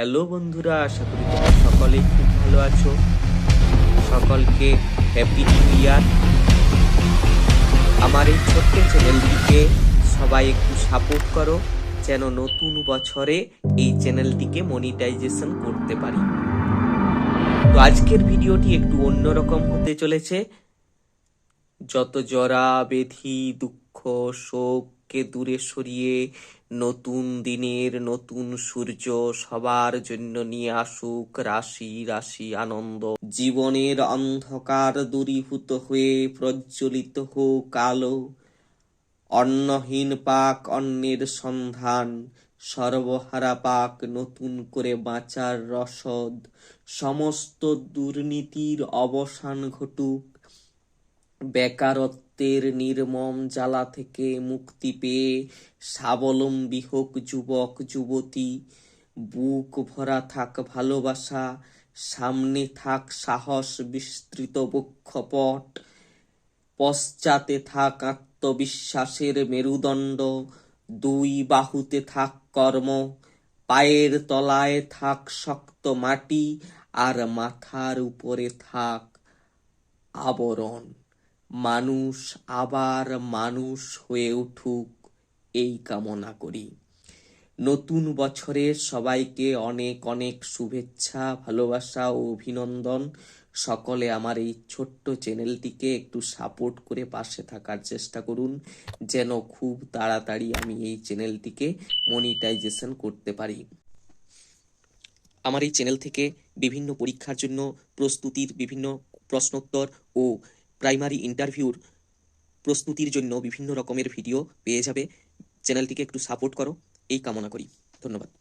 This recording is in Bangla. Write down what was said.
হ্যালো বন্ধুরা, আশা করি তোমরা সকলেই খুব ভালো আছো। সকলকে হ্যাপি নিউ ইয়ার আমার এই ছোট্ট চ্যানেলটিকে সবাই একটু সাপোর্ট করো, যেন নতুন বছরে এই চ্যানেলটিকে মনিটাইজেশন করতে পারি। তো আজকের ভিডিওটি একটু অন্যরকম হতে চলেছে। যত জরা, বেধি, দুঃখ শোককে দূরে সরিয়ে নতুন দিনের নতুন সূর্য সবার জন্য নিয়ে আসুক রাশি রাশি আনন্দ। জীবনের অন্ধকার দূরীভূত হয়ে প্রজ্বলিত হোক আলো। অন্নহীন পাক অন্নের সন্ধান। সর্বহারা পাক নতুন করে বাঁচার রসদ। সমস্ত দুর্নীতির অবসান ঘটুক। বেকারত্বের নির্মম জ্বালা থেকে মুক্তি পেয়ে স্বাবলম্বী হোক যুবক, যুবতী। বুক ভরা থাক ভালোবাসা, সামনে থাক সাহস, বিস্তৃত বক্ষপট। পশ্চাতে থাক আত্মবিশ্বাসের মেরুদণ্ড। দুই বাহুতে থাক কর্ম। পায়ের তলায় থাক শক্ত মাটি। আর মাথার উপরে থাক আবরণ। মানুষ আবার মানুষ হয়ে উঠুক, এই কামনা করি। নতুন বছরে সবাইকে অনেক অনেক শুভেচ্ছা, ভালোবাসা ও অভিনন্দন। সকলে আমার এই ছোট্ট চ্যানেলটিকে একটু সাপোর্ট করে পাশে থাকার চেষ্টা করুন, যেন খুব তাড়াতাড়ি আমি এই চ্যানেলটিকে মনিটাইজেশন করতে পারি। আমার এই চ্যানেল থেকে বিভিন্ন পরীক্ষার জন্য প্রস্তুতির বিভিন্ন প্রশ্নোত্তর ও প্রাইমারি ইন্টারভিউর প্রস্তুতির জন্য বিভিন্ন রকমের ভিডিও পেয়ে যাবে। চ্যানেলটিকে একটু সাপোর্ট করো। এই কামনা করি। ধন্যবাদ।